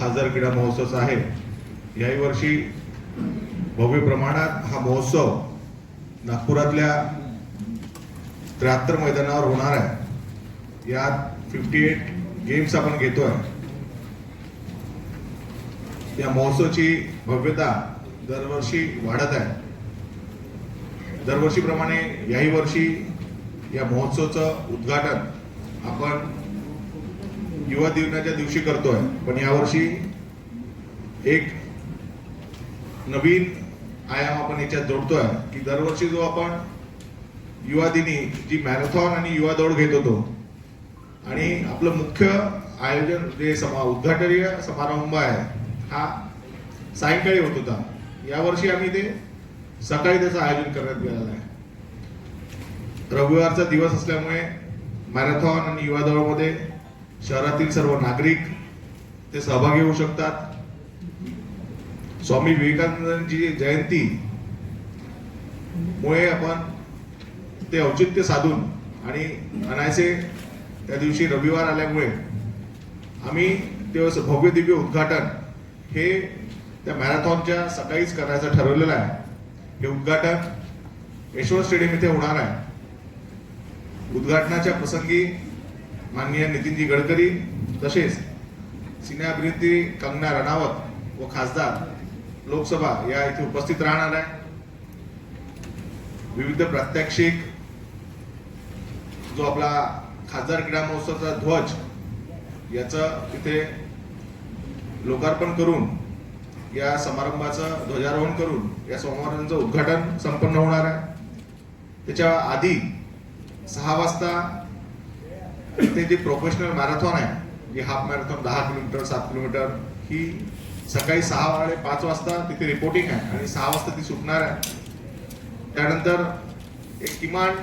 खासदार क्रीडा महोत्सव आहे. याही वर्षी भव्य प्रमाणात हा महोत्सव नागपुरातल्या त्र्याहत्तर मैदानावर होणार आहे. यात फिफ्टी एट गेम्स आपण घेतोय. या महोत्सवाची भव्यता दरवर्षी वाढत आहे. दरवर्षीप्रमाणे याही वर्षी या महोत्सवाचं उद्घाटन आपण युवा दिनाच्या दिवशी करतोय पण यावर्षी एक नवीन आयाम आपण याच्यात जोडतोय की दरवर्षी जो आपण युवा दिनी जी मॅरेथॉन आणि युवा दौड घेत होतो आणि आपलं मुख्य आयोजन जे समा उद्घाटनीय समारंभ आहे हा सायंकाळी होत होता. यावर्षी आम्ही ते सकाळी त्याचं आयोजन करण्यात गेलेलं आहे. रविवारचा दिवस असल्यामुळे मॅरेथॉन आणि युवा दौडमध्ये शहरातील सर्व नागरिक ते सहभागी होऊ शकतात. स्वामी विवेकानंदांची जयंती मुळे आपण ते औचित्य साधून आणि अनायसे त्या दिवशी रविवार आल्यामुळे आम्ही ते भव्य दिव्य उद्घाटन हे त्या मॅरेथॉनच्या सकाळीच करायचं ठरवलेलं आहे. हे उद्घाटन यशवंत स्टेडियम इथे होणार आहे. उद्घाटनाच्या प्रसंगी माननीय नितीनजी गडकरी तसेच सिनेअभिनेत्री कंगना रणावत व खासदार लोकसभा या इथे उपस्थित राहणार आहे. विविध प्रात्यक्षिक जो आपला खासदार क्रीडा महोत्सवाचा ध्वज याचं तिथे लोकार्पण करून या समारंभाचं ध्वजारोहण करून या समारंभाचं उद्घाटन संपन्न होणार आहे. त्याच्या आधी सहा वाजता इथे जे प्रोफेशनल मॅरेथॉन आहे जी हाफ मॅरेथॉन दहा किलोमीटर सात किलोमीटर ही सकाळी सहा वाडे पाच वाजता तिथे रिपोर्टिंग आहे आणि सहा वाजता ती सुटणार आहे. त्यानंतर एक किमान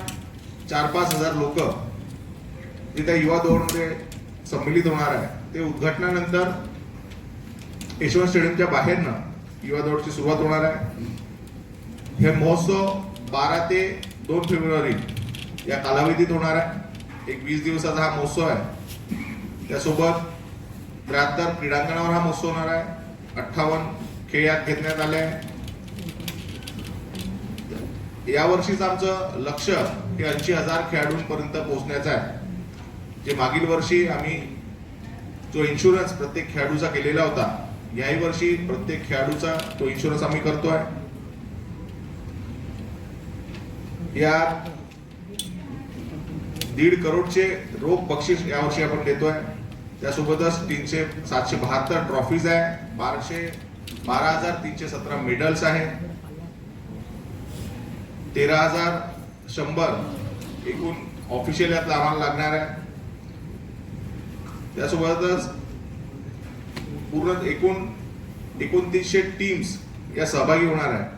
चार पाच हजार लोक जे त्या युवा दौडमध्ये संमिलित होणार आहे. ते उद्घाटनानंतर यशवंत स्टेडियमच्या बाहेरनं युवा दौडची सुरुवात होणार आहे. हे महोत्सव बारा ते दोन फेब्रुवारी या कालावधीत होणार आहे. एक वीस दिवसाचा हा महोत्सव आहे. त्यासोबत त्र्याहत्तर क्रीडांगणावर हा महोत्सव होणार आहे. अठ्ठावन्न खेळ यात घेण्यात आले आहे यावर्षीच आमचं लक्ष हे ऐंशी हजार खेळाडूंपर्यंत पोहोचण्याचं आहे. जे मागील वर्षी आम्ही जो इन्शुरन्स प्रत्येक खेळाडूचा केलेला होता याही वर्षी प्रत्येक खेळाडूचा तो इन्शुरन्स आम्ही करतोय. या दीड करोडचे रोख बक्षीस यावर्षी आपण देतोय. त्यासोबतच तीनशे सातशे बहात्तर ट्रॉफीज आहे. बाराशे बारा हजार तीनशे सतरा मेडल्स आहे. तेरा हजार शंभर एकूण ऑफिशियल यातला आम्हाला लागणार आहे. त्यासोबतच पूर्ण एकूण एकोणतीसशे टीम्स या सहभागी होणार आहे.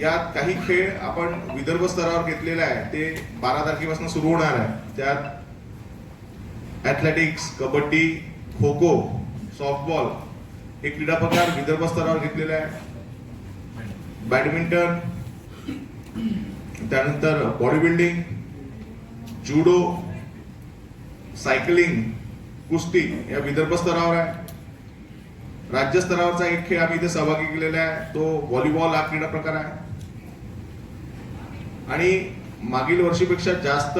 यात काही खेळ आपण विदर्भ स्तरावर घेतलेले आहे ते बारा तारखेपासून सुरू होणार आहे त्यात ॲथलेटिक्स कबड्डी खो खो सॉफ्टबॉल हे क्रीडा प्रकार विदर्भ स्तरावर घेतलेले आहे बॅडमिंटन त्यानंतर बॉडी बिल्डिंग जुडो सायकलिंग कुस्ती या विदर्भ स्तरावर आहे राज्य स्तरावरचा एक खेळ आम्ही इथे सहभागी केलेला आहे. तो व्हॉलीबॉल हा क्रीडा प्रकार आहे. आणि मागील वर्षीपेक्षा जास्त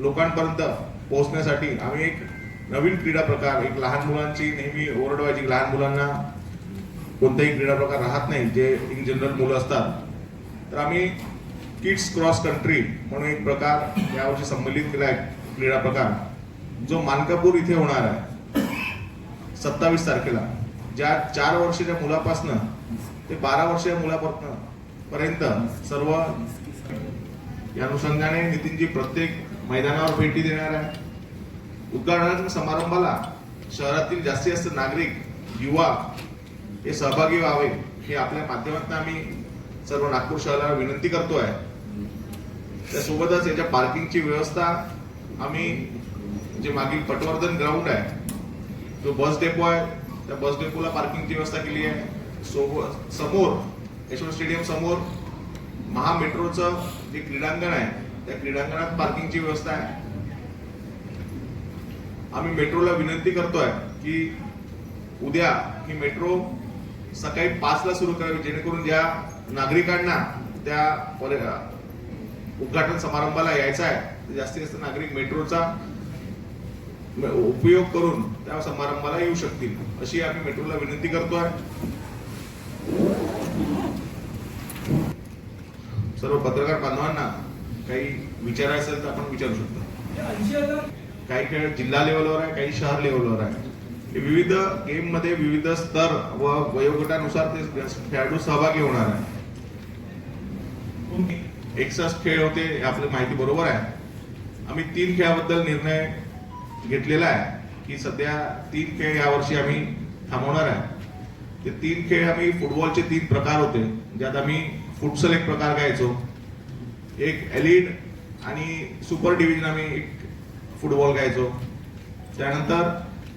लोकांपर्यंत पोहोचण्यासाठी आम्ही एक नवीन क्रीडा प्रकार एक लहान मुलांची नेहमी ओरड व्हायची लहान मुलांना कोणताही क्रीडा प्रकार राहत नाही जे इन जनरल मुलं असतात. तर आम्ही किड्स क्रॉस कंट्री म्हणून एक प्रकार यावर्षी संबंधित केला आहे क्रीडा प्रकार. जो मानकापूर इथे होणार आहे सत्तावीस तारखेला. ज्या चार वर्षाच्या मुलापासनं ते बारा वर्षाच्या मुलापर्यंत पर्यंत सर्व या अनुषंगाने नितीनजी प्रत्येक मैदानावर भेटी देणार आहे. उद्घाटनाच्या समारंभाला शहरातील जास्तीत जास्त नागरिक युवा हे सहभागी व्हावे हे आपल्या माध्यमातून आम्ही सर्व नागपूर शहराला विनंती करतोय. त्यासोबतच याच्या पार्किंगची व्यवस्था आम्ही जे मागील पटवर्धन ग्राउंड आहे जो बस डेपो आहे त्या बस डेपोला पार्किंगची व्यवस्था केली आहे. सोबत समोर यशवंत स्टेडियम समोर महामेट्रोचं जे क्रीडांगण आहे त्या क्रीडांगणात पार्किंगची व्यवस्था आहे. आम्ही मेट्रोला विनंती करतोय की उद्या ही मेट्रो सकाळी पाचला सुरू करावी जेणेकरून ज्या नागरिकांना त्या उद्घाटन समारंभाला यायचा आहे जास्तीत जास्त नागरिक मेट्रोचा उपयोग करून त्या समारंभाला येऊ शकतील अशी आम्ही मेट्रोला विनंती करतोय. सर्व पत्रकार बांधवांना काही विचारायचं असेल तर आपण विचारू शकतो. काही खेळ जिल्हा लेवलवर आहे काही शहर लेवलवर आहे. हे विविध गेममध्ये विविध स्तर व वयोगटानुसार ते खेळाडू सहभागी होणार आहे एकसष्ट खेळ होते हे आपली माहिती बरोबर आहे. आम्ही तीन खेळाबद्दल निर्णय घेतलेला आहे की सध्या तीन खेळ यावर्षी आम्ही थांबवणार आहे. ते तीन खेळ आम्ही फुटबॉलचे तीन प्रकार होते. ज्यात आम्ही फुटसल एक प्रकार घ्यायचो एक एलिड आणि सुपर डिव्हिजन आम्ही एक फुटबॉल घ्यायचो त्यानंतर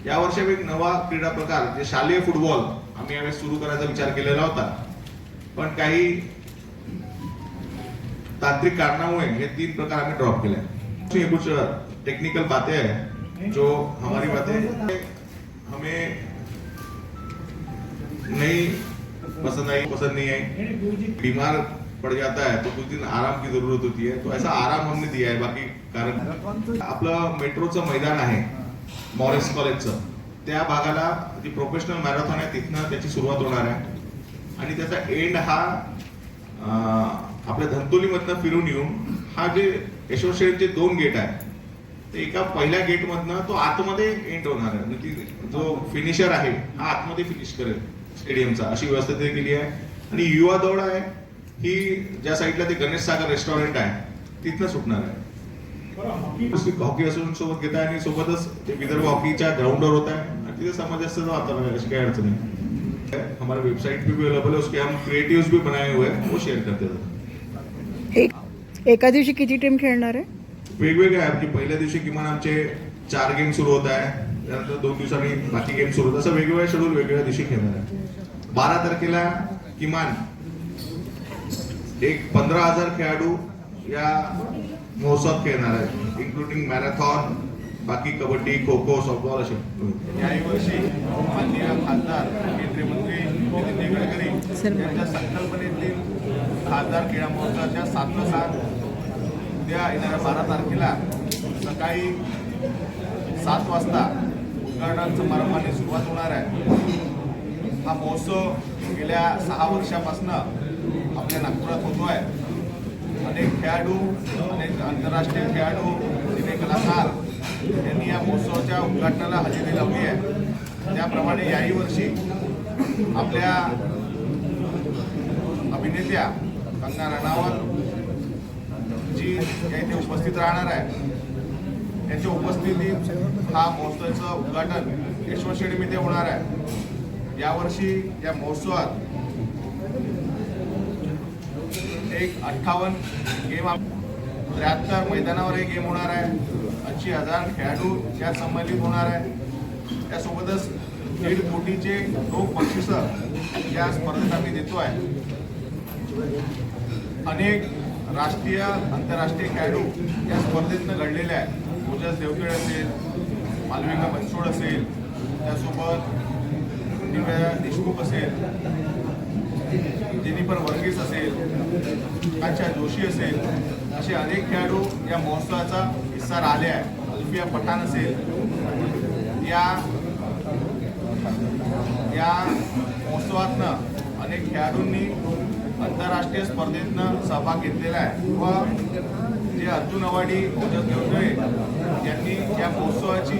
यावर्षी आम्ही एक नवा क्रीडा प्रकार जे शालेय फुटबॉल आम्ही यावेळेस सुरू करायचा विचार केलेला होता. पण काही तांत्रिक कारणामुळे हे तीन प्रकार आम्ही ड्रॉप केले. है ये कुछ टेक्निकल बातें हैं जो हमारी बातें हमें नहीं पसंद आई पसंद नहीं आई। बीमार पड़ जाता है तो कुछ दिन आराम की जरूरत होती है। तो ऐसा आराम हमने दिया है बाकी कारण आपलं मेट्रोचं मैदान आहे मॉरिस कॉलेजचं. त्या भागाला जी प्रोफेशनल मॅरेथॉन आहे तिथनं त्याची सुरुवात होणार आहे. आणि त्याचा एंड हा आपल्या धंतोलीमधनं फिरून येऊन हा जे यशोशेरचे दोन गेट आहे ते एका पहिल्या गेटमधनं तो आतमध्ये एंड होणार आहे. म्हणजे जो फिनिशर आहे हा आतमध्ये फिनिश करेल स्टेडियमचा अशी व्यवस्था तिथे केली आहे. आणि युवा दौड आहे. ही ज्या साईडला ते गणेश सागर रेस्टॉरंट आहे तिथनं सुटणार आहे. हॉकी असून सोबत घेत आहे आणि सोबतच ते विदर्भ हॉकीच्या ग्राउंडवर होत आहे. आणि तिथे समाजाचं वातावरण आहे अशी काही अडचण नाही. हमारा वेबसाइट पे भी अवेलेबल है उसके हम क्रिएटिव्स भी बनाए हुए हैं वो शेयर करते हैं एक एका दिवशी किती टीम खेळणार आहे? वेगवेगळे आहेत की पहिल्या दिवशी किमान आमचे चार गेम सुरू होत आहे. त्यानंतर दोन दिवसांनी बाकी गेम सुरू होत असं वेगवेगळ्या शेड्यूल वेगवेगळ्या दिवशी खेळणार आहे. बारा तारखेला किमान एक पंधरा हजार खेळाडू या महोत्सवात खेळणार आहेत इन्क्लुडिंग मॅरेथॉन बाकी कबड्डी खो खो सॉफ्टबॉल असे यावर्षी माननीय खासदार केंद्रीय मंत्री नितीन गडकरी यांच्या संकल्पनेतील खासदार क्रीडा महोत्सवाच्या सातवा सात उद्या येणाऱ्या बारा तारखेला सकाळी सात वाजता उद्घाटन समारंभाने सुरुवात होणार आहे. हा महोत्सव गेल्या सहा वर्षापासून आपल्या नागपुरात होतो आहे अनेक खेळाडू अनेक आंतरराष्ट्रीय खेळाडू सिने कलाकार यांनी या महोत्सवाच्या उद्घाटनाला हजेरी लावली आहे. त्याप्रमाणे याही वर्षी आपल्या अभिनेत्या कंगना रनावत जी इथे उपस्थित राहणार आहे त्यांच्या उपस्थितीत हा महोत्सवाचं उद्घाटन यशवंत शेडीमध्ये होणार आहे. यावर्षी या महोत्सवात एक अठ्ठावन्न गेम त्र्याहत्तर मैदानावर एक गेम होणार आहे. ऐंशी हजार खेळाडू यात संबंधित होणार आहे. त्यासोबतच दीड कोटीचे लोक बक्षिसं या स्पर्धेत आम्ही देतो आहे अनेक राष्ट्रीय आंतरराष्ट्रीय खेळाडू या स्पर्धेतनं घडलेल्या आहेत. ओजस देवखेड असेल मालविका बनसोड असेल त्यासोबत दिव्या देशमुख असेल जेनिफर वर्गीस असेल काच्या जोशी असेल असे अनेक खेळाडू या महोत्सवाचा हिस्सा राहिले आहे अल्फिया पठाण असेल. या या महोत्सवातनं अनेक खेळाडूंनी आंतरराष्ट्रीय स्पर्धेतनं सहभाग घेतलेला आहे. व जे अर्जुन अवार्डी ओजस देवतळे यांनी या महोत्सवाची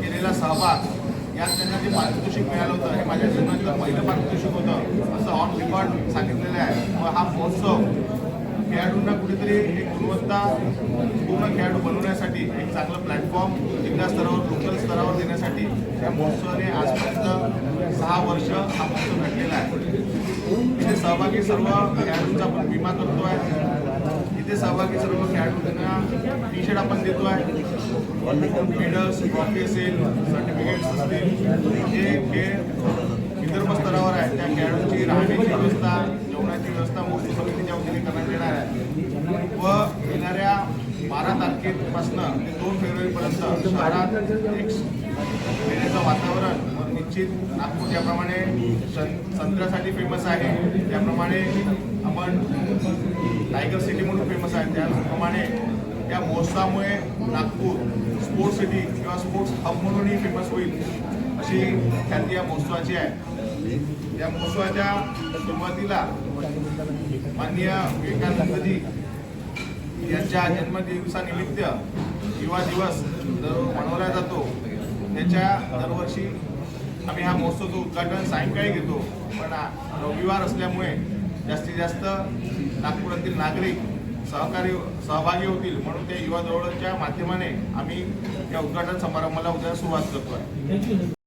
केलेला सहभाग यात त्यांना जे पारितोषिक मिळालं होतं हे माझ्या जीवनातलं पहिलं पारितोषिक होतं असं ऑन रेकॉर्ड सांगितलेलं आहे. व हा महोत्सव खेळाडूंना कुठेतरी एक गुणवत्ता पूर्ण खेळाडू बनवण्यासाठी एक चांगलं प्लॅटफॉर्म जिल्हा स्तरावर लोकल स्तरावर देण्यासाठी या महोत्सवाने आजपर्यंत सहा वर्ष हा महोत्सव घडलेला आहे. इथे सहभागी सर्व खेळाडूंचा आपण विमा करतो आहे इथे सहभागी सर्व खेळाडूंना टी शर्ट आपण देतोय. मेडल्स ट्रॉफी असेल सर्टिफिकेट्स असतील जे खेळ विदर्भ स्तरावर आहे त्या खेळाडूंची राहण्याची व्यवस्था मोर्ची व्यवस्था मोठी समितीच्या वतीने करण्यात येणार आहे व येणाऱ्या बारा तारखेपासून ते दोन फेब्रुवारीपर्यंत शहरात एक खेळण्याचं वातावरण निश्चित नागपूर ज्याप्रमाणे संत्र्यासाठी फेमस आहे त्याप्रमाणे आपण टायगर सिटी म्हणून फेमस आहे त्याचप्रमाणे या महोत्सवामुळे नागपूर स्पोर्ट्स सिटी किंवा स्पोर्ट्स हब म्हणूनही फेमस होईल अशी ख्याती या महोत्सवाची आहे. या महोत्सवाच्या सुरुवातीला माननीय विवेकानंदजी यांच्या जन्मदिवसानिमित्त युवा दिवस मनवला जातो त्याच्या दरवर्षी आम्ही हा महोत्सवचं उद्घाटन सायंकाळी घेतो. पण रविवार असल्यामुळे जास्तीत जास्त नागपुरातील नागरिक सहकारी सहभागी होतील म्हणून त्या युवा दौडच्या माध्यमाने आम्ही या उद्घाटन समारंभाला उद्या सुरुवात करतो आहे